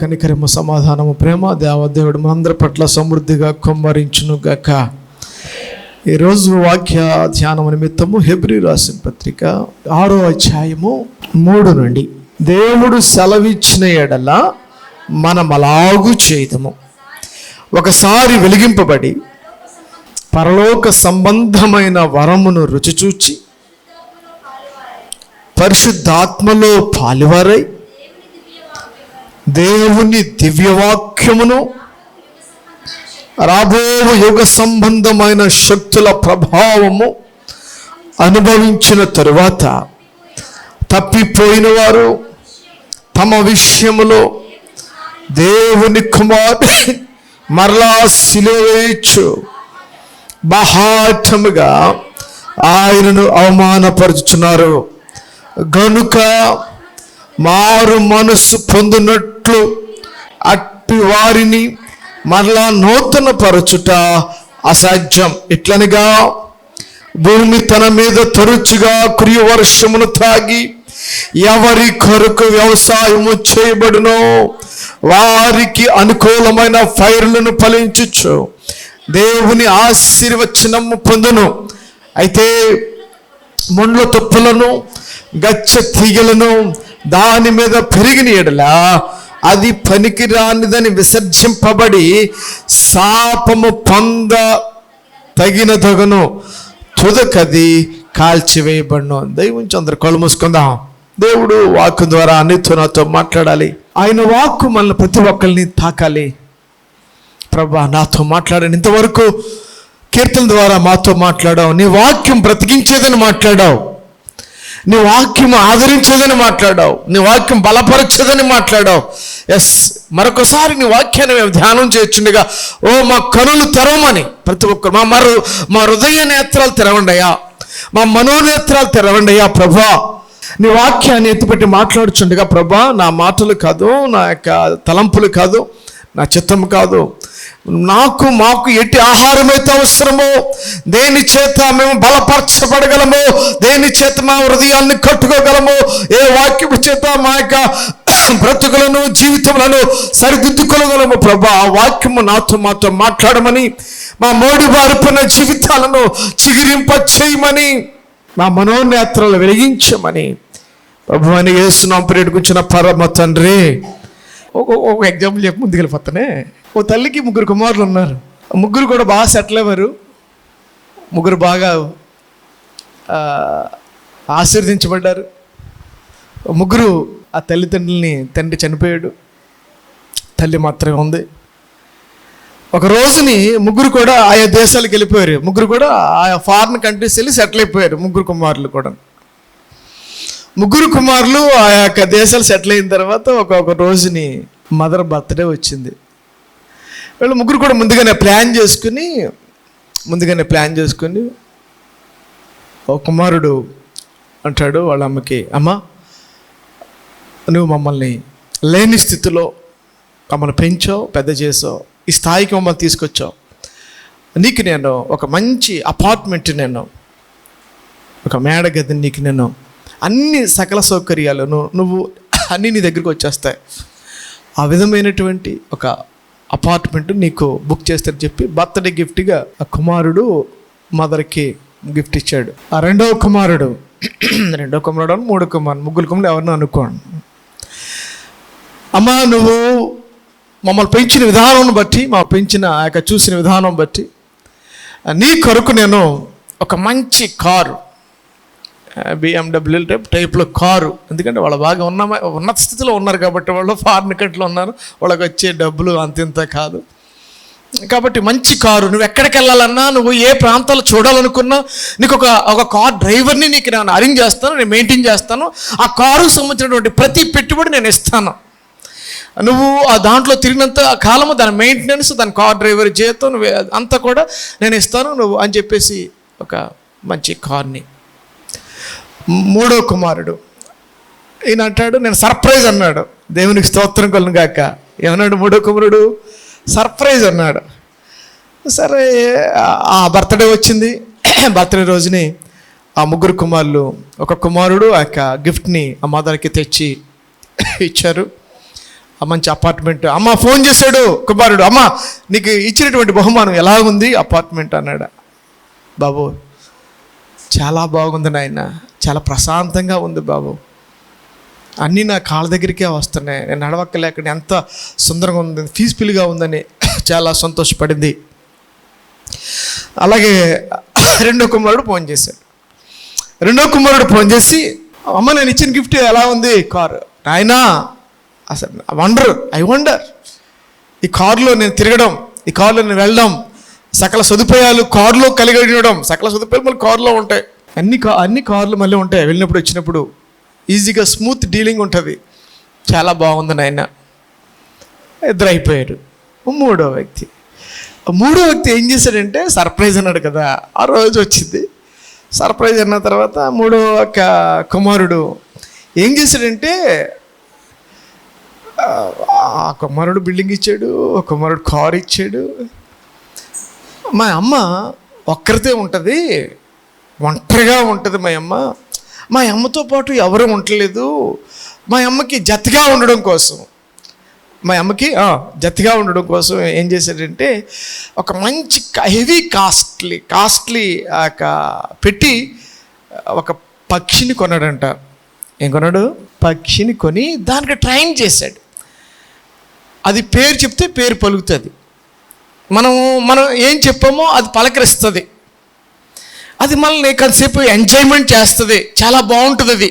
కనికరము సమాధానము ప్రేమ దేవదేవుడు మనందరి పట్ల సమృద్ధిగా కుమ్మరించును గాక ఈరోజు వాక్య ధ్యానం నిమిత్తము హెబ్రి రాసిన పత్రిక ఆరో అధ్యాయము మూడు నుండి. దేవుడు సెలవిచ్చిన ఎడల మనం అలాగు చేయదము. ఒకసారి వెలిగింపబడి పరలోక సంబంధమైన వరమును రుచిచూచి పరిశుద్ధాత్మలో పాలువారై దేవుని దివ్యవాక్యమును రాబో యుగ సంబంధమైన శక్తుల ప్రభావము అనుభవించిన తరువాత తప్పిపోయిన వారు తమ విషయములో దేవుని కుమారు మరలా సిలువేయచ్చు బహాటముగా ఆయనను అవమానపరుచున్నారు గనుక మారు మనస్సు పొందినట్లు అట్టి వారిని మరలా నూతన పరచుట అసాధ్యం. ఇట్లనిగా భూమి తన మీద తరచుగా కురి వర్షమును త్రాగి ఎవరి కొరకు వ్యవసాయము చేయబడునో వారికి అనుకూలమైన ఫైర్లను ఫలించచ్చు దేవుని ఆశీర్వచనము పొందును. అయితే ముండ్ల తొప్పులను గచ్చ తీగలను దాని మీద పెరిగిన ఎడలా అది పనికిరానిదని విసర్జింపబడి శాపము పొంద తగిన తగను తుదకది కాల్చివేయబడిన. దైవంచి అందరు కళ్ళు మూసుకుందాం. దేవుడు వాక్కు ద్వారా అన్నిత్తు నాతో మాట్లాడాలి. ఆయన వాక్కు మనల్ని ప్రతి ఒక్కరిని తాకాలి. ప్రభా నాతో మాట్లాడాను ఇంతవరకు కీర్తన ద్వారా మాతో మాట్లాడావు. నీ వాక్యం బ్రతికించేదని మాట్లాడావు. నీ వాక్యం ఆదరించేదని మాట్లాడావు. నీ వాక్యం బలపరచదని మాట్లాడావు. ఎస్ మరొకసారి నీ వాక్యాన్ని మేము ధ్యానం చేయొచ్చుండగా ఓ మా కనులు తెరవమని ప్రతి ఒక్కరు మా మరు మా హృదయ నేత్రాలు తెరవండయ్యా మా మనోనేత్రాలు తెరవండయ్యా ప్రభా. నీ వాక్యాన్ని ఎత్తిపెట్టి మాట్లాడుచుండగా ప్రభా నా మాటలు కాదు నా యొక్క తలంపులు కాదు నా చిత్తం కాదు. నాకు మాకు ఎట్టి ఆహారం అయితే అవసరమో దేని చేత మేము బలపరచబడగలమో దేని చేత మా హృదయాన్ని కట్టుకోగలమో ఏ వాక్యము చేత మా యొక్క బ్రతుకులను జీవితములను సరిదిద్దుకోగలము ప్రభా ఆ వాక్యము నాతో మాతో మాట్లాడమని మా మోడి బారిపోయిన జీవితాలను చిగిరింప చేయమని మా మనోనేత్రాలు వెలిగించమని ప్రభు అని వేస్తున్నాం ప్రేడుకుంచిన పరమ తండ్రి ఒక ఒక ఎగ్జాంపుల్ చెప్పి ముందుకు వెళ్ళిపోతానే ఓ తల్లికి ముగ్గురు కుమారులు ఉన్నారు. ముగ్గురు కూడా బాగా సెటిల్ అయ్యారు ముగ్గురు బాగా ఆశీర్వదించబడ్డారు. ముగ్గురు ఆ తల్లిదండ్రుల్ని తండ్రి చనిపోయాడు. తల్లి మాత్రమే ఉంది. ఒక రోజుని ముగ్గురు కూడా ఆయా దేశాలకు వెళ్ళిపోయారు. ముగ్గురు కూడా ఆయా ఫారిన్ కంట్రీస్ వెళ్ళి సెటిల్ అయిపోయారు. ముగ్గురు కుమారులు కూడా. ముగ్గురు కుమారులు ఆ యొక్క దేశాలు సెటిల్ అయిన తర్వాత ఒక రోజుని మదర్ బర్త్డే వచ్చింది. వీళ్ళు ముగ్గురు కూడా ముందుగానే ప్లాన్ చేసుకుని ముందుగానే ప్లాన్ చేసుకుని ఒక కుమారుడు అంటాడు వాళ్ళ అమ్మకి అమ్మ నువ్వు మమ్మల్ని లేని స్థితిలో మమ్మల్ని పెంచావు పెద్ద చేసావు ఈ స్థాయికి మమ్మల్ని తీసుకొచ్చావు. నీకు నేను ఒక మంచి అపార్ట్మెంట్ నేను ఒక మేడ గది నీకు నేను అన్ని సకల సౌకర్యాలు నువ్వు నువ్వు అన్నీ నీ దగ్గరికి వచ్చేస్తాయి. ఆ విధమైనటువంటి ఒక అపార్ట్మెంట్ నీకు బుక్ చేస్తారని చెప్పి బర్త్డే గిఫ్ట్గా ఆ కుమారుడు మదర్కి గిఫ్ట్ ఇచ్చాడు. ఆ రెండవ కుమారుడు రెండో కుమారుడు అని మూడో కుమారుడు ముగ్గురు కుమారుడు ఎవరినో అనుకోండి అమ్మా నువ్వు మమ్మల్ని పెంచిన విధానం బట్టి మా పెంచిన ఆ యొక్క చూసిన విధానం బట్టి నీ కొరకు నేను ఒక మంచి కారు బిఎండబ్ల్యూ టైప్ టైప్లో కారు. ఎందుకంటే వాళ్ళు బాగా ఉన్న ఉన్నత స్థితిలో ఉన్నారు కాబట్టి వాళ్ళు ఫారిన్ కంట్రీలో ఉన్నారు. వాళ్ళకి వచ్చే డబ్బులు అంతింత కాదు. కాబట్టి మంచి కారు. నువ్వు ఎక్కడికి వెళ్ళాలన్నా నువ్వు ఏ ప్రాంతాలు చూడాలనుకున్నా నీకు ఒక ఒక కార్ డ్రైవర్ని నీకు నేను అరేంజ్ చేస్తాను నేను మెయింటైన్ చేస్తాను. ఆ కారుకు సంబంధించినటువంటి ప్రతి పెట్టుబడి నేను ఇస్తాను. నువ్వు ఆ దాంట్లో తిరిగినంత కాలము దాని మెయింటెనెన్స్ దాని కార్ డ్రైవర్ జీతం నువ్వు అంతా కూడా నేను ఇస్తాను. నువ్వు అని చెప్పేసి ఒక మంచి కార్ని మూడో కుమారుడు. ఈయన అంటాడు నేను సర్ప్రైజ్ అన్నాడు. దేవునికి స్తోత్రం కొలను గాక. ఏమన్నాడు మూడో కుమారుడు? సర్ప్రైజ్ అన్నాడు. సరే ఆ బర్త్డే వచ్చింది. బర్త్డే రోజుని ఆ ముగ్గురు కుమారులు ఒక కుమారుడు ఆ యొక్క గిఫ్ట్ని ఆ మదర్కి తెచ్చి ఇచ్చారు. ఆ మంచి అపార్ట్మెంట్ అమ్మ ఫోన్ చేశాడు కుమారుడు అమ్మ నీకు ఇచ్చినటువంటి బహుమానం ఎలా ఉంది? అపార్ట్మెంట్ అన్నాడు. బాబు చాలా బాగుంది నాయన. చాలా ప్రశాంతంగా ఉంది బాబు. అన్నీ నా కాళ్ళ దగ్గరికే వస్తున్నాయి. నేను నడవక్కలేక ఎంత సుందరంగా ఉంది పీస్ఫుల్గా ఉందని చాలా సంతోషపడింది. అలాగే రెండో కుమారుడు ఫోన్ చేశాడు. రెండో కుమారుడు ఫోన్ చేసి అమ్మ నేను ఇచ్చిన గిఫ్ట్ ఎలా ఉంది? కారు. నాయనా అసలు వండర్ ఐ వండర్. ఈ కారులో నేను తిరగడం ఈ కారులో నేను వెళ్ళడం సకల సదుపాయాలు కారులో కలిగి ఉండడం సకల సదుపాయాలు మళ్ళీ కారులో ఉంటాయి. అన్ని కా అన్ని కార్లు మళ్ళీ ఉంటాయి. వెళ్ళినప్పుడు వచ్చినప్పుడు ఈజీగా స్మూత్ డీలింగ్ ఉంటుంది. చాలా బాగుంది నాయన. ఇద్దరు అయిపోయారు మూడో వ్యక్తి. మూడో వ్యక్తి ఏం చేశాడంటే సర్ప్రైజ్ అన్నాడు కదా. ఆ రోజు వచ్చింది. సర్ప్రైజ్ అన్న తర్వాత మూడో ఒక కుమారుడు ఏం చేశాడంటే ఆ, ఆ కుమారుడు బిల్డింగ్ ఇచ్చాడు ఒక కుమారుడు కార్ ఇచ్చాడు. మా అమ్మ ఒక్కరితే ఉంటుంది. ఒంటరిగా ఉంటుంది మా అమ్మ. మా అమ్మతో పాటు ఎవరు ఉండలేదు. మా అమ్మకి జతగా ఉండడం కోసం. మా అమ్మకి జతగా ఉండడం కోసం ఏం చేశాడంటే ఒక మంచి హెవీ కాస్ట్లీ కాస్ట్లీ పెట్టి ఒక పక్షిని కొన్నాడంట. ఏం కొన్నాడు? పక్షిని కొని దానికి ట్రైన్ చేశాడు. అది పేరు చెప్తే పేరు పలుకుతుంది. మనం మనం ఏం చెప్పామో అది పలకరిస్తుంది. అది మనల్ని కొంతసేపు ఎంజాయ్మెంట్ చేస్తుంది. చాలా బాగుంటుంది అది.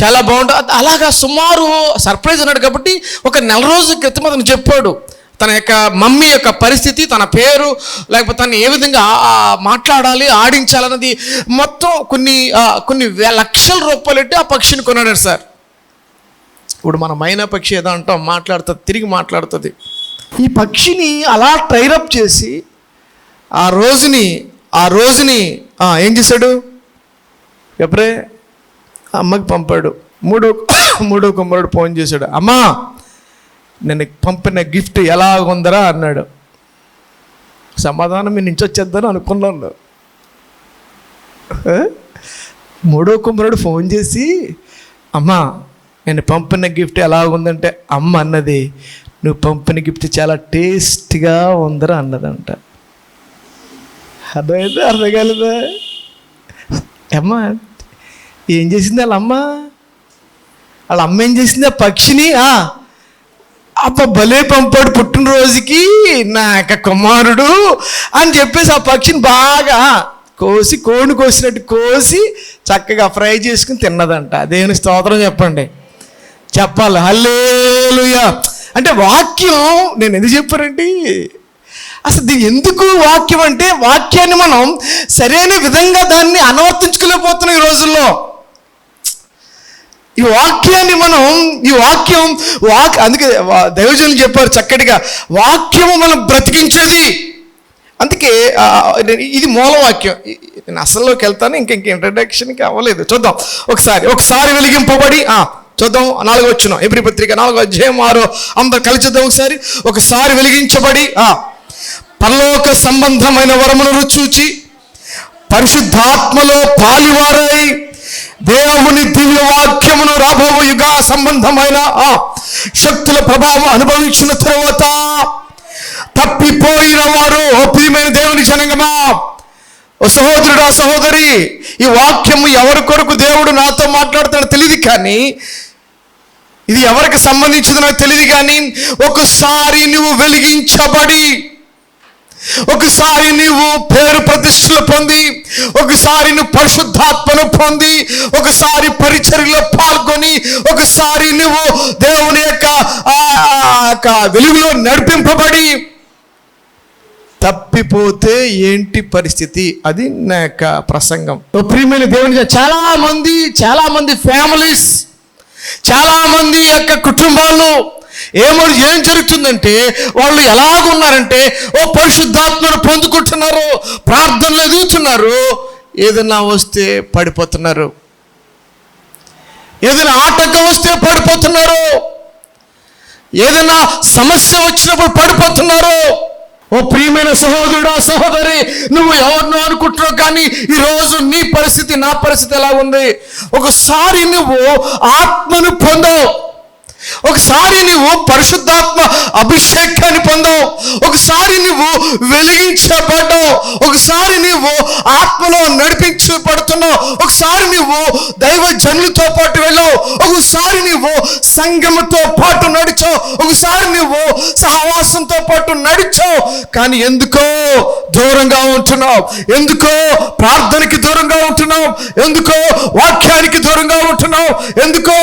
చాలా బాగుంటుంది అలాగా సుమారు సర్ప్రైజ్ అన్నాడు కాబట్టి ఒక నెల రోజుల క్రితం అతను చెప్పాడు. తన యొక్క మమ్మీ యొక్క పరిస్థితి తన పేరు లేకపోతే తను ఏ విధంగా మాట్లాడాలి ఆడించాలన్నది మొత్తం కొన్ని కొన్ని లక్షల రూపాయలు పెట్టి ఆ పక్షిని కొన్నాడు సార్. ఇప్పుడు మన మైనా పక్షి ఏదో అంటాం మాట్లాడుతుంది తిరిగి మాట్లాడుతుంది. ఈ పక్షిని అలా ట్రైరప్ చేసి ఆ రోజుని ఆ రోజుని ఏం చేశాడు? ఎప్పుడే? అమ్మకి పంపాడు. మూడో మూడో కుమారుడు ఫోన్ చేశాడు. అమ్మా నేను పంపిన గిఫ్ట్ ఎలా ఉందరా అన్నాడు. సమాధానం మీ నుంచి వచ్చేద్దని అనుకున్నాను? మూడో కుమారుడు ఫోన్ చేసి అమ్మా నేను పంపిన గిఫ్ట్ ఎలా ఉందంటే అమ్మ అన్నది నువ్వు పంపిన గిఫ్ట్ చాలా టేస్ట్గా ఉందరా అన్నదంట. అర్థమైందా అర్థం కాలేదా? అమ్మ ఏం చేసింది వాళ్ళ అమ్మ? వాళ్ళ అమ్మ ఏం చేసింది? ఆ పక్షిని అప్ప భలే పంపాడు పుట్టినరోజుకి నా యొక్క కుమారుడు అని చెప్పేసి ఆ పక్షిని బాగా కోసి కోడిని కోసినట్టు కోసి చక్కగా ఫ్రై చేసుకుని తిన్నదంట. దేవుని స్తోత్రం చెప్పండి? చెప్పాలి. హల్లేలుయా. అంటే వాక్యం నేను ఎందుకు చెప్పానండి? అసలు దీని ఎందుకు వాక్యం అంటే వాక్యాన్ని మనం సరైన విధంగా దాన్ని అనువర్తించుకోలేకపోతున్నాం ఈ రోజుల్లో. ఈ వాక్యాన్ని మనం ఈ వాక్యం వాక్ అందుకే దైవజనులు చెప్పారు చక్కటిగా వాక్యము మనం బ్రతికించేది. అందుకే ఇది మూలవాక్యం. వాక్యం నేను అసల్లోకి వెళ్తాను ఇంక ఇంక ఇంట్రడక్షన్కి అవ్వలేదు. చూద్దాం. ఒకసారి ఒకసారి వెలిగింపబడి ఆ, చూద్దాం నాలుగో వచ్చిన ఎబ్రి పత్రిక నాలుగో అధ్యాయం ఆరో అందరు కలిసి ఒకసారి. ఒకసారి వెలిగించబడి ఆ, పరలోక సంబంధమైన వరములను చూచి పరిశుద్ధాత్మలో పాలివారై దేవుని దివ్య వాక్యమును రాబోవు యుగ సంబంధమైన ఆ శక్తుల ప్రభావం అనుభవించిన తరువాత తప్పిపోయిన వారు ప్రియమైన దేవుని జనంగమా? ఓ సహోదరుడా సహోదరి ఈ వాక్యము ఎవరి కొరకు దేవుడు నాతో మాట్లాడుతాడో తెలియదు కానీ ఇది ఎవరికి సంబంధించిందో నాకు తెలియదు కానీ ఒకసారి నువ్వు వెలిగించబడి ఒకసారి నీవు పేరు ప్రతిష్టలు పొంది ఒకసారి నువ్వు పరిశుద్ధాత్మను పొంది ఒకసారి పరిచర్యలో పాల్గొని ఒకసారి నువ్వు దేవుని యొక్క వెలుగులో నడిపింపబడి తప్పిపోతే ఏంటి పరిస్థితి? అది నా యొక్క ప్రసంగం. ప్రియమైన దేవుని చాలా మంది చాలా మంది ఫ్యామిలీస్ చాలా మంది యొక్క కుటుంబాలు ఏమో ఏం జరుగుతుందంటే వాళ్ళు ఎలాగున్నారంటే ఓ పరిశుద్ధాత్మను పొందుకుంటున్నారు ప్రార్థనలు ఎదుగుతున్నారు ఏదైనా వస్తే పడిపోతున్నారు. ఏదైనా ఆటంకం వస్తే పడిపోతున్నారు. ఏదైనా సమస్య వచ్చినప్పుడు పడిపోతున్నారు. ఓ ప్రియమైన సహోదరుడా సహోదరి నువ్వు ఎవరినో అనుకుంటున్నావు కానీ ఈరోజు నీ పరిస్థితి నా పరిస్థితి ఎలా ఉంది? ఒకసారి నువ్వు ఆత్మను పొందవు ఒకసారి నువ్వు పరిశుద్ధాత్మ అభిషేకాన్ని పొందావు ఒకసారి నువ్వు వెలిగించబడ్డావు ఒకసారి నువ్వు ఆత్మలో నడిపించబడుతున్నావు ఒకసారి నువ్వు దైవ జనులతో పాటు వెళ్ళావు ఒకసారి నువ్వు సంఘముతో పాటు నడిచావు ఒకసారి నువ్వు సహవాసంతో పాటు నడిచావు కానీ ఎందుకో దూరంగా ఉంటున్నావు? ఎందుకో ప్రార్థనకి దూరంగా ఉంటున్నావు? ఎందుకో వాక్యానికి దూరంగా ఉంటున్నావు? ఎందుకో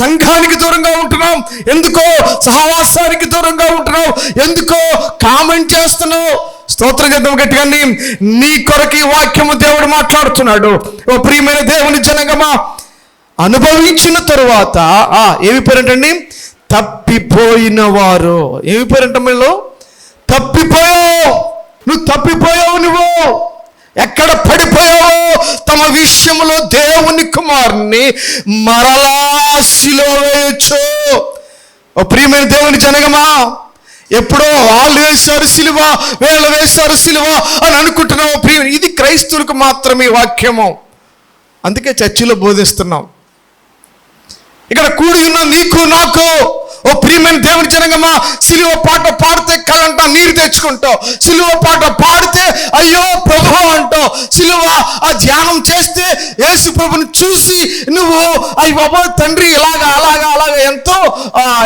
సంఘానికి దూరంగా ఉంటున్నావు? ఎందుకో సహవాసానికి దూరంగా ఉంటున్నావు? ఎందుకో కామెంట్ చేస్తున్నావు? స్తోత్ర గద్దం గట్టిగా నీ- కొరకు వాక్యము దేవుడు మాట్లాడుతున్నాడు. ఓ ప్రియమైన దేవుని జనగమా అనుభవించిన తరువాత ఆ ఏమి పేరంటండి? తప్పిపోయిన వారు. ఏమి పేరంట మీలో తప్పిపోయావు. నువ్వు తప్పిపోయావు నువ్వు. ఎక్కడ పడిపోయావో తమ విషయంలో దేవుని కుమారుని మరలా శిలో వేయచ్చు. ఓ ప్రియమైన దేవుని జనగమా ఎప్పుడో వాళ్ళు వేశారు సిలువ వీళ్ళు వేశారు సిలువ అని అనుకుంటున్నావు ప్రియ ఇది క్రైస్తవులకు మాత్రమే వాక్యము. అందుకే చర్చిలో బోధిస్తున్నాం. ఇక్కడ కూడి ఉన్న నీకు నాకు ఓ ప్రియమైన దేవుని జనగమా సిలువ పాట పాడితే కళ్ళంట నీరు తెచ్చుకుంటావు. సిలువ పాట పాడితే అయ్యో ప్రభు అంటావు. సిలువ ఆ ధ్యానం చేస్తే యేసు ప్రభుని చూసి నువ్వు అయ్యి బాబా తండ్రి ఇలాగా అలాగా అలాగా ఎంతో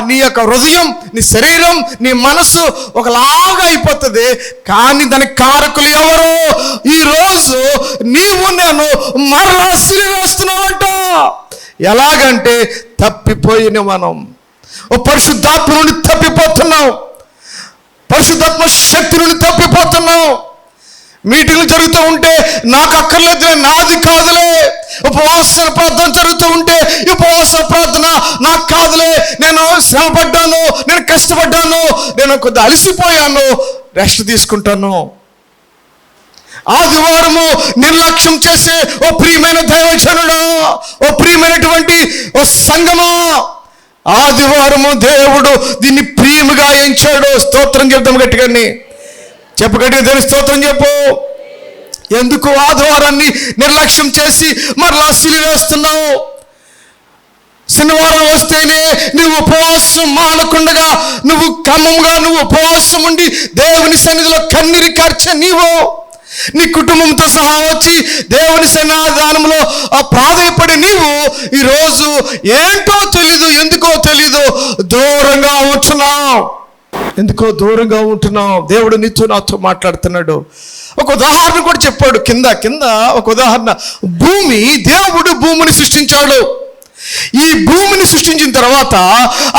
నీ యొక్క హృదయం నీ శరీరం నీ మనసు ఒకలాగా అయిపోతుంది. కానీ దానికి కారకులు ఎవరు? ఈ రోజు నీవు నేను మరలా సిలువేస్తున్నావు అంట ఎలాగంటే తప్పిపోయిన మనం. ఓ పరిశుద్ధాత్మ నుండి తప్పిపోతున్నావు. పరిశుద్ధాత్మ శక్తి నుండి తప్పిపోతున్నావు. మీటింగ్లు జరుగుతూ ఉంటే నాకు అక్కర్లేదు నాది కాదులే. ఉపవాస ప్రార్థన జరుగుతూ ఉంటే ఉపవాస ప్రార్థన నాకు కాదులే. నేను శ్రమపడ్డాను నేను కష్టపడ్డాను నేను కొద్ది అలసిపోయాను రెస్ట్ తీసుకుంటాను. ఆదివారము నిర్లక్ష్యం చేసే ఓ ప్రియమైన దైవజనుడా ఓ ప్రియమైనటువంటి ఓ సంగమా. ఆదివారము దేవుడు దీన్ని ప్రియముగా ఎంచాడు స్తోత్రం చెప్తాం గట్టిగాని. చెప్పగట్టిగా గట్టిగా స్తోత్రం చెప్పు. ఎందుకు ఆదివారాన్ని నిర్లక్ష్యం చేసి మరలా సిలివేస్తున్నావు శనివారం వస్తేనే నువ్వు ఉపవాసం మానకుండగా నువ్వు క్రమంగా నువ్వు ఉపవాసం ఉండి దేవుని సన్నిధిలో కన్నీరు ఖర్చ నీవు. నీ కుటుంబంతో సహా వచ్చి దేవుని సన్నాధానంలో ఆ ప్రాధాయపడి నీవు ఈరోజు ఏంటో తెలీదు ఎందుకో తెలీదు దూరంగా ఉంటున్నావు. ఎందుకో దూరంగా ఉంటున్నావు. దేవుడు నీతో నాతో మాట్లాడుతున్నాడు. ఒక ఉదాహరణ కూడా చెప్పాడు కింద కింద ఒక ఉదాహరణ. భూమి దేవుడు భూమిని సృష్టించాడు. ఈ భూమిని సృష్టించిన తర్వాత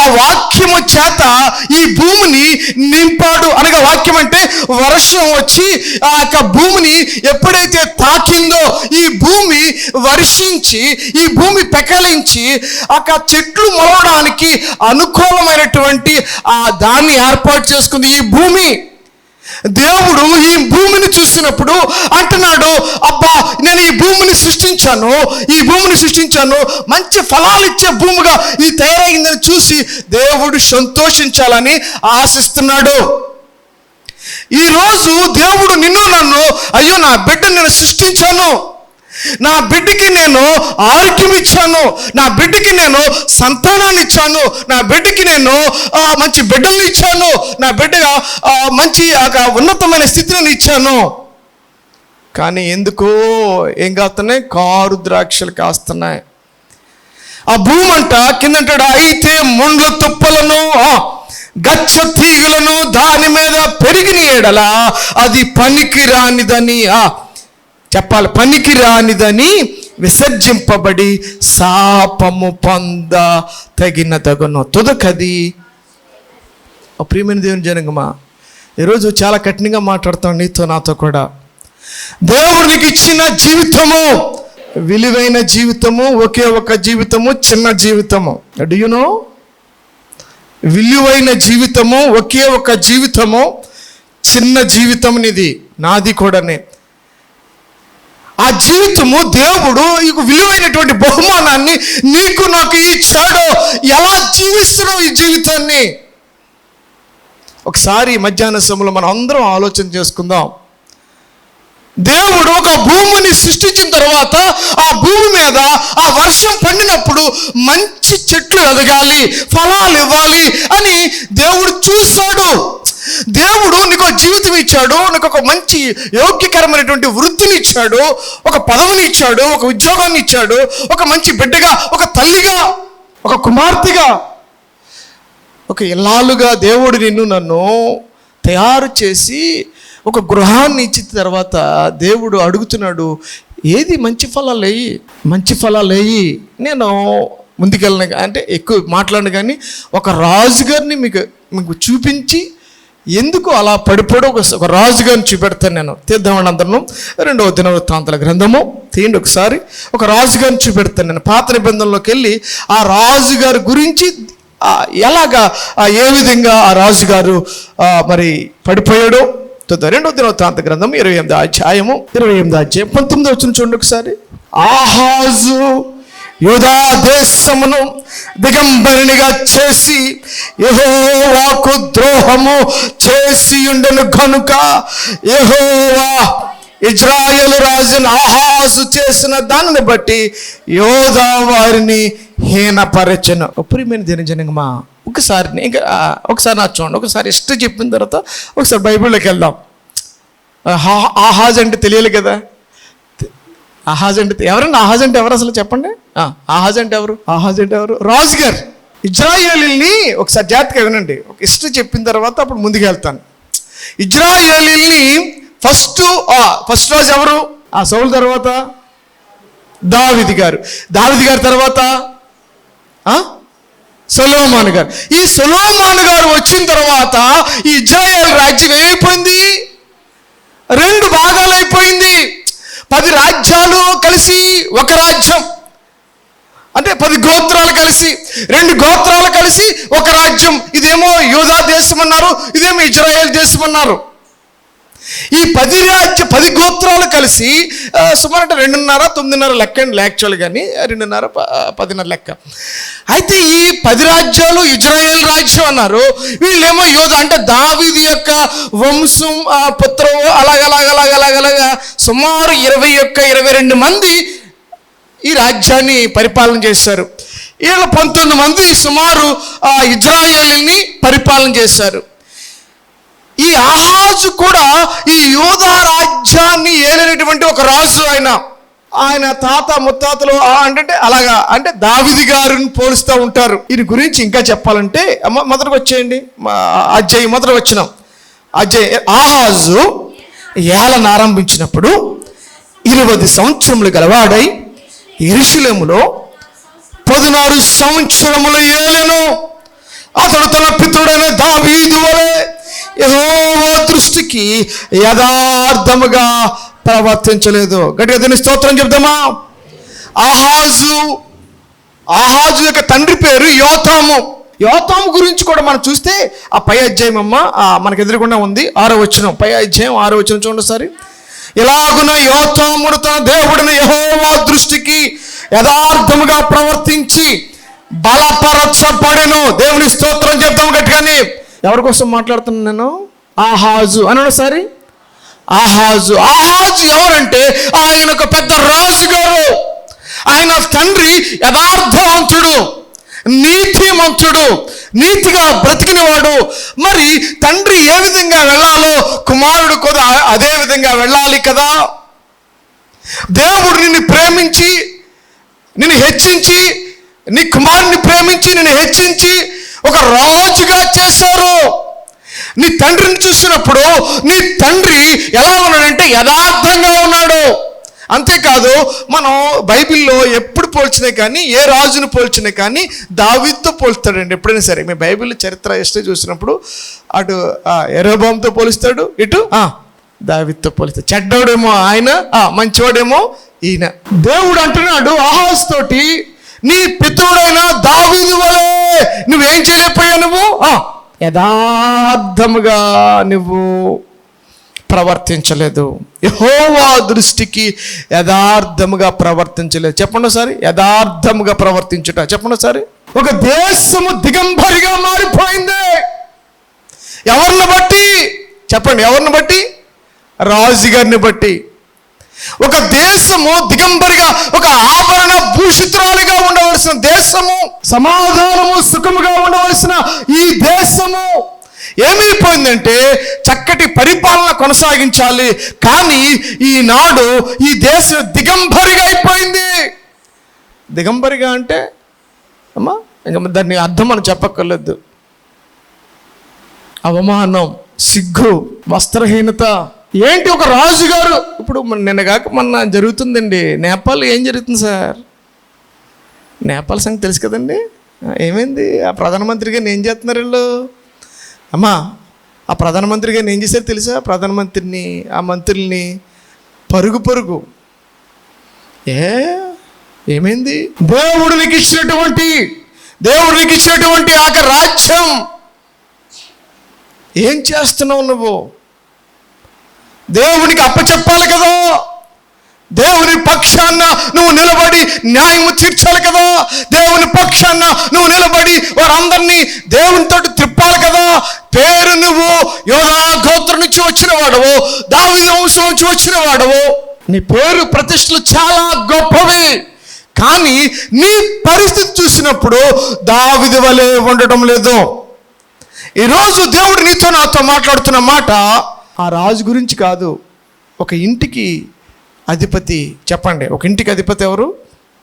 ఆ వాక్యము చేత ఈ భూమిని నింపాడు. అనగా వాక్యం అంటే వర్షం వచ్చి ఆ యొక్క భూమిని ఎప్పుడైతే తాకిందో ఈ భూమి వర్షించి ఈ భూమి పెకలించి ఆ చెట్లు మొలవడానికి అనుకూలమైనటువంటి ఆ దాన్ని ఏర్పాటు చేసుకుంది. ఈ భూమి దేవుడు ఈ భూమిని చూసినప్పుడు అంటున్నాడు అబ్బా నేను ఈ భూమిని సృష్టించాను ఈ భూమిని సృష్టించాను. మంచి ఫలాలు ఇచ్చే భూమిగా ఇది తయారైందని చూసి దేవుడు సంతోషించాలని ఆశిస్తున్నాడు. ఈ రోజు దేవుడు నిన్ను నన్ను అయ్యో నా బిడ్డను నేను సృష్టించాను. నా బిడ్డకి నేను ఆరోగ్యం ఇచ్చాను నా బిడ్డకి నేను సంతానాన్ని ఇచ్చాను నా బిడ్డకి నేను ఆ, మంచి బిడ్డల్ని ఇచ్చాను. నా బిడ్డగా ఆ, మంచి ఉన్నతమైన స్థితిని ఇచ్చాను. కానీ ఎందుకో ఏం కాస్తున్నాయి? కారు ద్రాక్షలు కాస్తున్నాయి. ఆ భూమి అంట కిందంటాడు అయితే ముండ్ల తుప్పలను ఆ, గచ్చ తీగలను దాని మీద పెరిగిన ఎడల అది పనికి రానిదని ఆ, చెప్పాలి పనికి రానిదని విసర్జింపబడి శాపము పొంద తగిన తగును తుదకది. ఓ ప్రియమైన దేవుని జనగమా ఈరోజు చాలా కఠినంగా మాట్లాడతాను నీతో నాతో కూడా. దేవునికి ఇచ్చిన జీవితము విలువైన జీవితము ఒకే ఒక జీవితము చిన్న జీవితము. యు నో విలువైన జీవితము ఒకే ఒక జీవితము చిన్న జీవితం ఇది నాది కూడానే. ఆ జీవితము దేవుడు ఈ విలువైనటువంటి బహుమానాన్ని నీకు నాకు ఇచ్చాడో ఎలా జీవిస్తున్నావు ఈ జీవితాన్ని? ఒకసారి మధ్యాహ్న సమయంలో మనం అందరం ఆలోచన చేసుకుందాం. దేవుడు ఒక భూమిని సృష్టించిన తర్వాత ఆ భూమి మీద ఆ వర్షం పండినప్పుడు మంచి చెట్లు ఎదగాలి ఫలాలు ఇవ్వాలి అని దేవుడు చూశాడు దేవుడు నీకు ఒక జీవితం ఇచ్చాడు నీకు ఒక మంచి యోగ్యకరమైనటువంటి వృత్తిని ఇచ్చాడు ఒక పదవిని ఇచ్చాడు ఒక ఉద్యోగాన్ని ఇచ్చాడు ఒక మంచి బిడ్డగా ఒక తల్లిగా ఒక కుమార్తెగా ఒక ఇల్లాలుగా దేవుడు నిన్ను నన్ను తయారు చేసి ఒక గృహాన్ని ఇచ్చిన తర్వాత దేవుడు అడుగుతున్నాడు ఏది మంచి ఫలాలు మంచి ఫలాలు వేయి నేను ముందుకెళ్ళిన. అంటే ఎక్కువ మాట్లాడిన కానీ ఒక రాజుగారిని మీకు మీకు చూపించి ఎందుకు అలా పడిపోడు ఒక రాజుగారిని చూపెడతాను నేను. తీద్దామని అందరం రెండవ దినవృత్తాంతల గ్రంథము తీయండి ఒకసారి. ఒక రాజుగారిని చూపెడతాను నేను. పాత నిబంధనలోకి వెళ్ళి ఆ రాజుగారి గురించి ఎలాగా ఏ విధంగా ఆ రాజుగారు మరి పడిపోయాడో రెండో దినవృత్తాంత గ్రంథం ఇరవై ఎనిమిది అధ్యాయము. ఇరవై ఎనిమిది అధ్యాయం. పంతొమ్మిది వచ్చిన చూడండి ఒకసారి. ఆహాజు యూదా దేశమును దిగంబరినిగా చేసి యెహోవాకు ద్రోహము చేసి ఉండెను కనుక యెహోవా ఇజ్రాయేలు రాజును ఆహాసు చేసిన దానిని బట్టి యోధా వారిని హీనపరచను. ప్రియమైన దినజనంగమా ఒకసారి ఇంకా ఒకసారి నా చూడండి. ఒకసారి ఇష్టం చెప్పిన తర్వాత ఒకసారి బైబిల్లోకి వెళ్దాం. ఆహా- ఆహాజ్ అంటే తెలియాలి కదా? ఆహాజ్ అంటే ఎవరండి? ఆహాజ్ అంటే ఎవరు అసలు చెప్పండి? ఆహాజ్ అంటే ఎవరు? ఆహాజ్ అంటే ఎవరు? రాజు గారు ఇజ్రాయేలీల్ని ఒకసారి జాగ్రత్తగా వినండి. ఒక ఇష్టం చెప్పిన తర్వాత అప్పుడు ముందుకు వెళ్తాను. ఇజ్రాయేలీల్ని ఫస్ట్ ఫస్ట్ రాజు ఎవరు? ఆ సౌలు తర్వాత? దావిది గారు. దావిది గారి తర్వాత? సొలోమాన్ గారు. ఈ సొలోమాన్ గారు వచ్చిన తర్వాత ఈ రాజ్యం ఏమైపోయింది? రెండు భాగాలు అయిపోయింది. పది రాజ్యాలు కలిసి ఒక రాజ్యం. అంటే పది గోత్రాలు కలిసి రెండు గోత్రాలు కలిసి ఒక రాజ్యం. ఇదేమో యూదా దేశం అన్నారు ఇదేమో ఇజ్రాయెల్ దేశం అన్నారు. ఈ పది రాజ్య పది గోత్రాలు కలిసి సుమారు అంటే రెండున్నర తొమ్మిదిన్నర లెక్క అండి యాక్చువల్ కానీ రెండున్నర పదిన్నర లెక్క. అయితే ఈ పది రాజ్యాలు ఇజ్రాయెల్ రాజ్యం అన్నారు. వీళ్ళేమో యోధ అంటే దావీది యొక్క వంశం ఆ పుత్రం అలాగలాగలాగలాగలాగా సుమారు ఇరవై ఒక్క ఇరవై రెండు మంది ఈ రాజ్యాన్ని పరిపాలన చేశారు. వీళ్ళ పంతొమ్మిది మంది సుమారు ఆ ఇజ్రాయేల్ని పరిపాలన చేశారు. ఈ ఆహాజు కూడా ఈ యూదా రాజ్యాన్ని ఏలినటువంటి ఒక రాజు ఆయన. ఆయన తాత ముత్తాతలు అంటే అలాగా అంటే దావిది గారిని పోలుస్తూ ఉంటారు. దీని గురించి ఇంకా చెప్పాలంటే మొ- మొదటికి వచ్చేయండి. అజయ్ అజ్జయ్ మొదటి వచ్చినాం అజ్జయ్ ఆహాజు ఏలను ఆరంభించినప్పుడు ఇరవై సంవత్సరములు గలవాడై ఎరుషులేములో పదినారు సంవత్సరములు ఏలను. అతడు తన పితుడైన దావీదు వలె యెహోవా దృష్టికి యథార్థముగా ప్రవర్తించలేదు. గట్టిగా దీని స్తోత్రం చెప్దామా? ఆహాజు ఆహాజు యొక్క తండ్రి పేరు యోతాము. యోతాము గురించి కూడా మనం చూస్తే ఆ పై అధ్యాయం అమ్మ మనకు ఎదురుకుండా ఉంది. ఆరో వచ్చిన పై అధ్యాయం ఆరో వచ్చిన చూడండి సరే ఇలాగున యోతాముడు తన దేవుడిని యహోవా దృష్టికి యథార్థముగా ప్రవర్తించి బలపరచబడెను. దేవుని స్తోత్రం చెప్దాము గట్టిగానే. ఎవరి కోసం మాట్లాడుతున్నాను నేను? ఆహాజు. అని ఒకసారి. ఆహాజు. ఆహాజు ఎవరంటే ఆయన ఒక పెద్ద రాజుగారు. ఆయన తండ్రి యథార్థవంతుడు నీతిమంతుడు నీతిగా బ్రతికినవాడు. మరి తండ్రి ఏ విధంగా వెళ్ళాలో కుమారుడు కూడా అదే విధంగా వెళ్ళాలి కదా. దేవుడు నిన్ను ప్రేమించి నిన్ను హెచ్చించి నీ కుమారుని ప్రేమించి నిన్ను హెచ్చించి ఒక రాజుగా చేశారు. నీ తండ్రిని చూసినప్పుడు నీ తండ్రి ఎలా ఉన్నాడంటే యథార్థంగా ఉన్నాడు. అంతేకాదు మనం బైబిల్లో ఎప్పుడు పోల్చినా కానీ ఏ రాజును పోల్చినా కానీ దావీద్తో పోల్స్తాడండి. ఎప్పుడైనా సరే మీ బైబిల్ చరిత్ర హిస్టరీ చూసినప్పుడు అటు ఎరోబామ్తో పోలుస్తాడు ఇటు ఆ, పోలుస్తాడు. చెడ్డోడేమో ఆయన ఆ, మంచివాడేమో ఈయన. దేవుడు అంటున్నాడు ఆహాస్ తోటి నీ పితృడైన దావీదు వలే. నువ్వేం చేయలేకపోయావు నువ్వు? ఆ, యథార్థముగా నువ్వు ప్రవర్తించలేదు. యహోవా దృష్టికి యథార్థముగా ప్రవర్తించలేదు. చెప్పండి ఒకసారి యథార్థముగా ప్రవర్తించుట. చెప్పండి ఒకసారి. ఒక దేశము దిగంబరిగా మారిపోయింది. ఎవరిని బట్టి? చెప్పండి ఎవరిని బట్టి? రాజుగారిని బట్టి. ఒక దేశము దిగంబరిగా ఒక ఆభరణ భూషిత్రాలుగా ఉండవలసిన దేశము సమాధానము సుఖముగా ఉండవలసిన ఈ దేశము ఏమైపోయిందంటే చక్కటి పరిపాలన కొనసాగించాలి. కానీ ఈనాడు ఈ దేశం దిగంబరిగా అయిపోయింది. దిగంబరిగా అంటే అమ్మా ఇంకా దాన్ని అర్థం మనం చెప్పక్కర్లేదు. అవమానం సిగ్గు వస్త్రహీనత ఏంటి ఒక రాజుగారు? ఇప్పుడు మన- నిన్న కాక మొన్న జరుగుతుందండి. నేపాల్ ఏం జరుగుతుంది సార్? నేపాల్ సంగతి తెలుసు కదండి? ఏమైంది? ఆ ప్రధానమంత్రి గారిని ఏం చేస్తున్నారు వీళ్ళు? అమ్మా ఆ ప్రధానమంత్రి గారిని ఏం చేశారు తెలుసా? ప్రధానమంత్రిని ఆ మంత్రుల్ని పరుగు పరుగు. ఏ? ఏమైంది? దేవుడు నీకు ఇచ్చినటువంటి దేవుడు నీకు ఇచ్చినటువంటి ఆక రాజ్యం. ఏం చేస్తున్నావు నువ్వు? దేవునికి అప్పచెప్పాలి కదా. దేవుని పక్షాన నువ్వు నిలబడి న్యాయము తీర్చాలి కదా. దేవుని పక్షాన నువ్వు నిలబడి వారందరినీ దేవునితో త్రిప్పాలి కదా. పేరు నువ్వు యోధా గోత్రం నుంచి వచ్చిన వాడవు దావి వంశం నుంచి వచ్చిన వాడవు. నీ పేరు ప్రతిష్టలు చాలా గొప్పవి. కానీ నీ పరిస్థితి చూసినప్పుడు దావిది వలె ఉండటం లేదు. ఈరోజు దేవుడు నీతో నాతో మాట్లాడుతున్న మాట ఆ రాజు గురించి కాదు ఒక ఇంటికి అధిపతి చెప్పండి. ఒక ఇంటికి అధిపతి ఎవరు?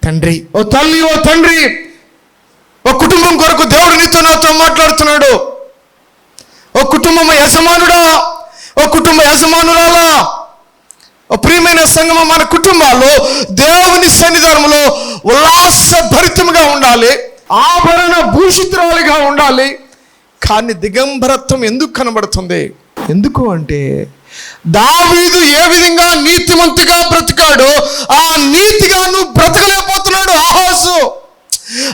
తండ్రి. ఓ తల్లి ఓ తండ్రి! ఓ కుటుంబం కొరకు దేవుడు నీతో నాతో మాట్లాడుతున్నాడు. ఓ కుటుంబం యజమానుడా! ఓ కుటుంబ యజమానురాలా! ఓ ప్రియమైన సంగమం మన కుటుంబాల్లో దేవుని సన్నిధానంలో ఉల్లాసభరితముగా ఉండాలి ఆభరణ భూషితురాలుగా ఉండాలి. కానీ దిగంబరత్వం ఎందుకు కనబడుతుంది? ఎందుకు అంటే దావీదు ఏ విధంగా నీతిమంతుగా బ్రతికాడో ఆ నీతిగా నువ్వు బ్రతకలేకపోతున్నాడు ఆహాసు.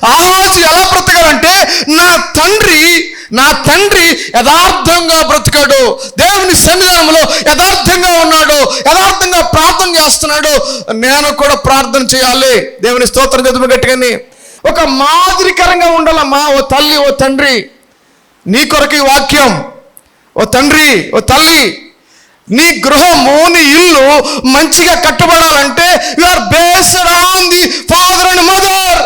ఆహాసు ఎలా బ్రతకాలంటే నా తండ్రి నా తండ్రి యథార్థంగా బ్రతికాడు. దేవుని సన్నిధానంలో యథార్థంగా ఉన్నాడు. యథార్థంగా ప్రార్థన చేస్తున్నాడు. నేను కూడా ప్రార్థన చేయాలి. దేవుని స్తోత్రం చదువు గట్టిగాని. ఒక మాదిరికరంగా ఉండాలమ్మా ఓ తల్లి ఓ తండ్రి? నీ కొరకు ఈ వాక్యం ఓ తండ్రి ఓ తల్లి నీ గృహము నీ ఇల్లు మంచిగా కట్టబడాలంటే you are based on the father and mother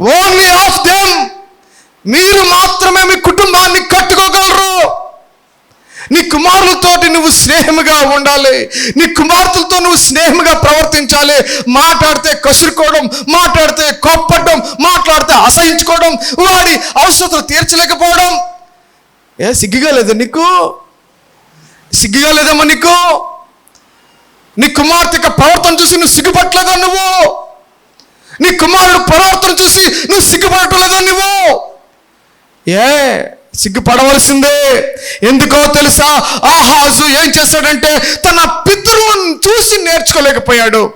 only of them మీరు మాత్రమే మీ కుటుంబాన్ని కట్టుకోగలరు. నీ కుమారులతోటి నువ్వు స్నేహముగా ఉండాలి. నీ కుమార్తెలతో నువ్వు స్నేహముగా ప్రవర్తించాలి. మాట్లాడితే కసురుకోవడం మాట్లాడితే కోప్పడం మాట్లాడితే అసహించుకోవడం వాడి అవసరతలు తీర్చలేకపోవడం. ఏ సిగ్గుగా లేదా నీకు? సిగ్గుగా లేదమ్మా నీకు? నీ కుమార్తె ప్రవర్తన చూసి నువ్వు సిగ్గుపట్టలేదా నువ్వు? నీ కుమారుడు ప్రవర్తన చూసి నువ్వు సిగ్గుపడటం లేదా నువ్వు? ఏ సిగ్గుపడవలసిందే. ఎందుకో తెలుసా? ఆహాజు ఏం చేశాడంటే తన పితృలను చూసి నేర్చుకోలేకపోయాడు.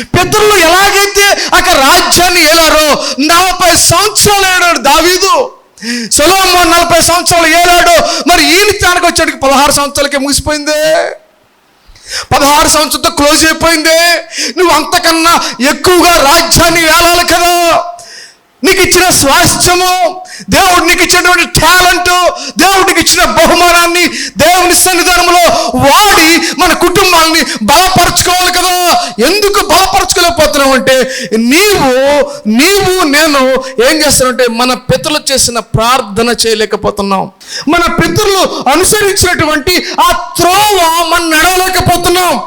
పితరులు ఎలాగైతే అక్కడ రాజ్యాన్ని ఏలారో నలభై సంవత్సరాలు ఏడాడు దావీదు. సొలోమోన్ నలభై సంవత్సరాలు ఏలాడు మరి ఈయన తానికి వచ్చేటికి పదహారు సంవత్సరాలకే ముగిసిపోయిందే? పదహారు సంవత్సరంతో క్లోజ్ అయిపోయింది? నువ్వు అంతకన్నా ఎక్కువగా రాజ్యాన్ని వేలాలి కదా? నీకు ఇచ్చిన స్వాస్థ్యము దేవుడు నీకు ఇచ్చినటువంటి టాలెంట్ దేవుడికి ఇచ్చిన బహుమానాన్ని దేవుని సన్నిధానంలో వాడి మన కుటుంబాన్ని బలపరచుకోవాలి కదా. ఎందుకు బలపరచుకోలేకపోతున్నావు అంటే నీవు నీవు నేను ఏం చేస్తానంటే మన పితరులు చేసిన ప్రార్థన చేయలేకపోతున్నాం. మన పితరులు అనుసరించినటువంటి ఆ త్రోవ మనం నడవలేకపోతున్నాం.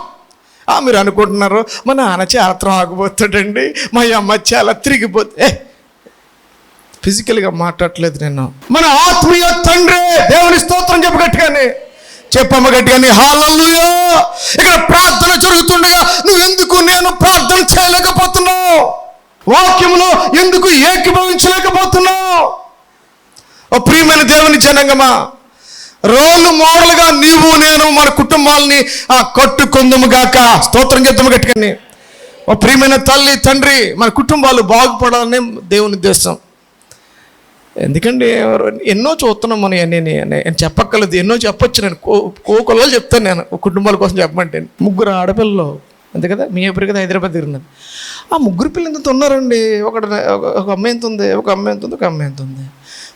ఆ, మీరు అనుకుంటున్నారు మా నాన్న చాలా త్రాగబోతాడండి మా అమ్మ చాలా తిరిగిపోతే ఫిజికల్గా మాట్లాడలేదు నేను మన ఆత్మీయ తండ్రి దేవుని స్తోత్రం చెప్పగట్టుగానే చెప్పమ్మ గట్టిగానే హాలల్లుయో! ఇక్కడ ప్రార్థన జరుగుతుండగా నువ్వు ఎందుకు నేను ప్రార్థన చేయలేకపోతున్నావు? వాక్యంలో ఎందుకు ఏకీభవించలేకపోతున్నావు? ఓ ప్రియమైన దేవుని జనంగమా రోలు మోడల్గా నీవు నేను మన కుటుంబాలని ఆ కట్టుకుందుము గాక. స్తోత్రం చేద్దాము గట్టుకని ఓ ప్రియమైన తల్లి తండ్రి మన కుటుంబాలు బాగుపడాలని దేవుని ఉద్దేశం. ఎందుకండి ఎవరు- ఎన్నో చూస్తున్నాం మనం అన్నీ నేను చెప్పక్కర్లేదు. ఎన్నో చెప్పొచ్చు నేను. కో కోకొల్లో చెప్తాను నేను. కుటుంబాల కోసం చెప్పమంటే ముగ్గురు ఆడపిల్లలు. అంతే కదా? మీ ఎప్పుడు కదా హైదరాబాద్ తిరిగినారు ఆ ముగ్గురు పిల్లలు ఎంత ఉన్నారండి? ఒకటి ఒక- అమ్మాయి ఎంత ఉంది? ఒక అమ్మాయి ఎంత ఉంది? ఒక అమ్మాయి ఎంత ఉంది?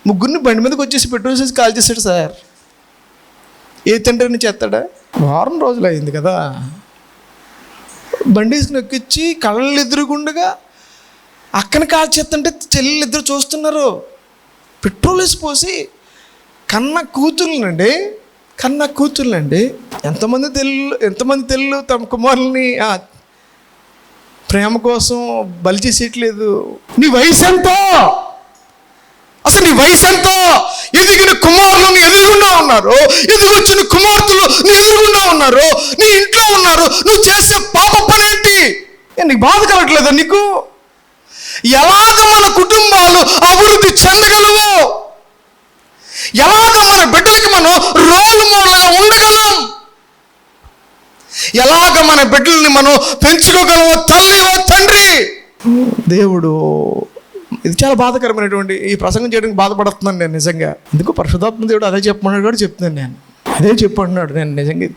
ముగ్గురిని బండి మీదకి వచ్చేసి పెట్రోల్ చేసి కాల్ చేశాడు సార్. ఏ తండ్రిని చేస్తాడా? వారం రోజులు అయింది కదా. బండి నొక్కిచ్చి కళ్ళు ఎదురుగుండగా అక్కన కాల్చేస్తుంటే చెల్లెలు ఇద్దరు చూస్తున్నారు. పెట్రోల్ వేసి పోసి కన్న కూతుర్లండి కన్న కూతుర్లండి. ఎంతమంది తెల్లు ఎంతమంది తెల్లు తమ కుమారుల్ని ప్రేమ కోసం బలి చేసేయట్లేదు. నీ వయసు ఎంతో అసలు నీ వయసు ఎంతో ఎదిగిన కుమారులు నీ ఎదురుగుండా ఉన్నారు. ఎదిగొచ్చిన కుమార్తెలు నీ ఎదురుగుండా ఉన్నారు. నీ ఇంట్లో ఉన్నారు. నువ్వు చేసే పాప పని ఏంటి ఏ, నీకు బాధ కలగట్లేదా నీకు? ఎలాగ మన కుటుంబాలు అభివృద్ధి చెందగలవు? ఎలాగ మన బిడ్డలకి మనం రోల్ మోడల్గా ఉండగలం? ఎలాగ మన బిడ్డల్ని మనం పెంచుకోగలమో తల్లి ఓ తండ్రి? దేవుడు ఇది చాలా బాధకరమైనటువంటి ఈ ప్రసంగం చేయడానికి బాధపడుతున్నాను నేను నిజంగా. ఎందుకు? పరిశుధాత్మ దేవుడు అదే చెప్పమన్నాడు కూడా చెప్తున్నాను నేను. అదే చెప్పంటున్నాడు నేను నిజంగా.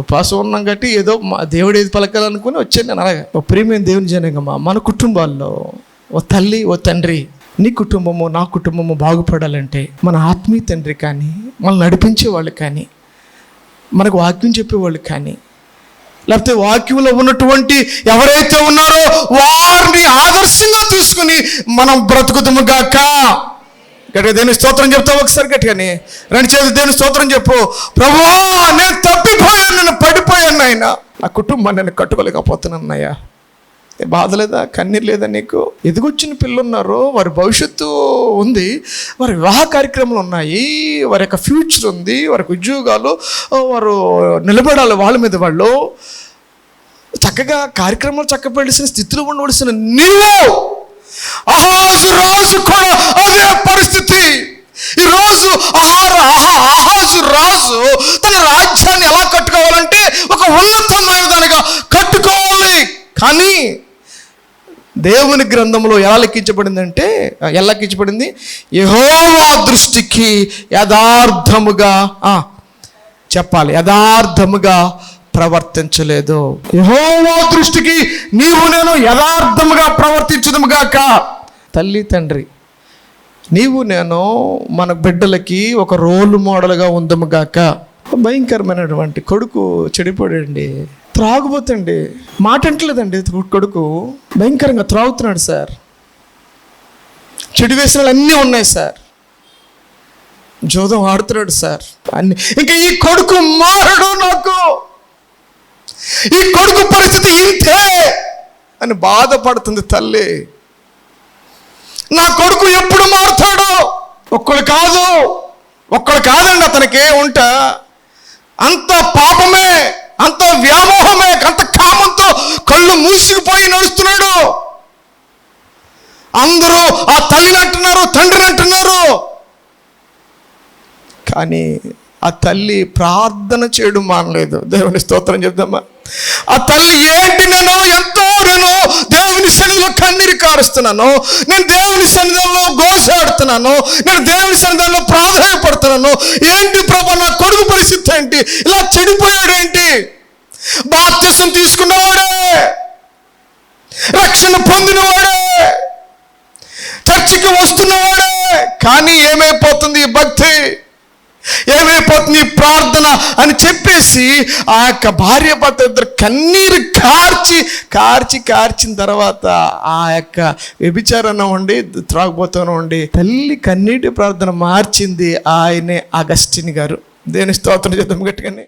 ఉపాసం ఉన్నాం కాబట్టి ఏదో మా దేవుడు ఏది పలకాలనుకుని వచ్చాను నేను. అలాగే ఓ ప్రేమ దేవుని జనంగమ్మా మన కుటుంబాల్లో ఓ తల్లి ఓ తండ్రి నీ కుటుంబము నా కుటుంబము బాగుపడాలంటే మన ఆత్మీయ తండ్రి కానీ మనల్ని నడిపించే వాళ్ళు కానీ మనకు వాక్యం చెప్పేవాళ్ళు కానీ లేకపోతే వాక్యంలో ఉన్నటువంటి ఎవరైతే ఉన్నారో వారిని ఆదర్శంగా తీసుకుని మనం బ్రతుకుతాము గాక. గట్టిగా దేని స్తోత్రం చెప్తావు ఒకసారి గట్టిగాని? రెండు చేతి దేని స్తోత్రం చెప్పు. ప్రభువా నేను తప్పిపోయాను నేను పడిపోయాను ఆయన నా కుటుంబాన్ని నేను కట్టుకోలేకపోతున్నాను అయ్యా బాధ లేదా కన్నీరు లేదా నీకు? ఎదిగొచ్చిన పిల్లలు ఉన్నారు వారి భవిష్యత్తు ఉంది వారి వివాహ కార్యక్రమాలు ఉన్నాయి వారి యొక్క ఫ్యూచర్ ఉంది వారికి ఉద్యోగాలు వారు నిలబడాలి వాళ్ళ మీద వాళ్ళు. చక్కగా కార్యక్రమాలు చక్కబడిసిన స్థితిలో ఉండవలసిన నీవు అహాజు రాజు కూడా అదే పరిస్థితి. ఈ రోజు ఆహార ఆహా ఆహాజు రాజు తన రాజ్యాన్ని ఎలా కట్టుకోవాలంటే ఒక ఉన్నతమైన దానిగా కట్టుకోవాలి. కానీ దేవుని గ్రంథంలో ఎలా లెక్కించబడిందంటే ఎలా లెక్కించబడింది? యహోవా దృష్టికి యథార్థముగా చెప్పాలి యథార్థముగా ప్రవర్తించలేదు. యహోవా దృష్టికి నీవు నేను యథార్థముగా ప్రవర్తించదుముగాక. తల్లి తండ్రి నీవు నేను మన బిడ్డలకి ఒక రోల్ మోడల్గా ఉందము గాక భయంకరమైనటువంటి కొడుకు చెడిపోడండి త్రాగుబోతండి. మాట అంటలేదండి కొడుకు. భయంకరంగా త్రాగుతున్నాడు సార్. చెడు వేసిన అన్నీ ఉన్నాయి సార్. జోదం ఆడుతున్నాడు సార్. అన్ని ఇంకా ఈ కొడుకు మారడు నాకు. ఈ కొడుకు పరిస్థితి ఇంతే అని బాధపడుతుంది తల్లి. నా కొడుకు ఎప్పుడు మారుతాడు? ఒక్కడు కాదు. ఒక్కడు కాదండి అతనికి ఉంట. అంత పాపమే. అంత వ్యామోహమే అంత కామంతో కళ్ళు మూసుకుపోయి నడుస్తున్నాడు. అందరూ ఆ తల్లిని అంటున్నారు తండ్రిని అంటున్నారు. కానీ ఆ తల్లి ప్రార్థన చేయడం మానలేదు. దేవుని స్తోత్రం చెప్దామా? ఆ తల్లి ఏంటి నేను? ఎంతో నేను దేవుని సన్నిధిలో కన్నీరు కారుస్తున్నాను. నేను దేవుని సన్నిధిలో ఘోషాడుతున్నాను నేను దేవుని సన్నిధిలో ప్రాధాన్యపడుతున్నాను. ఏంటి ప్రభా నా కొడుకు పరిస్థితి ఏంటి? ఇలా చెడిపోయాడేంటి బాప్తిసం తీసుకున్నవాడే. రక్షణ పొందినవాడే. చర్చికి వస్తున్నవాడే. కానీ ఏమైపోతుంది భక్తి? ఏమైపోతుంది ప్రార్థన అని చెప్పేసి ఆ యొక్క భార్య భర్త ఇద్దరు కన్నీరు కార్చి కార్చి కార్చిన తర్వాత ఆ యొక్క వ్యభిచారణ ఉండి త్రాగబోతాను ఉండి తల్లి కన్నీటి ప్రార్థన మార్చింది ఆయనే అగస్టిని గారు. దేని స్తోత్రం చేద్దాం గట్టిగానే.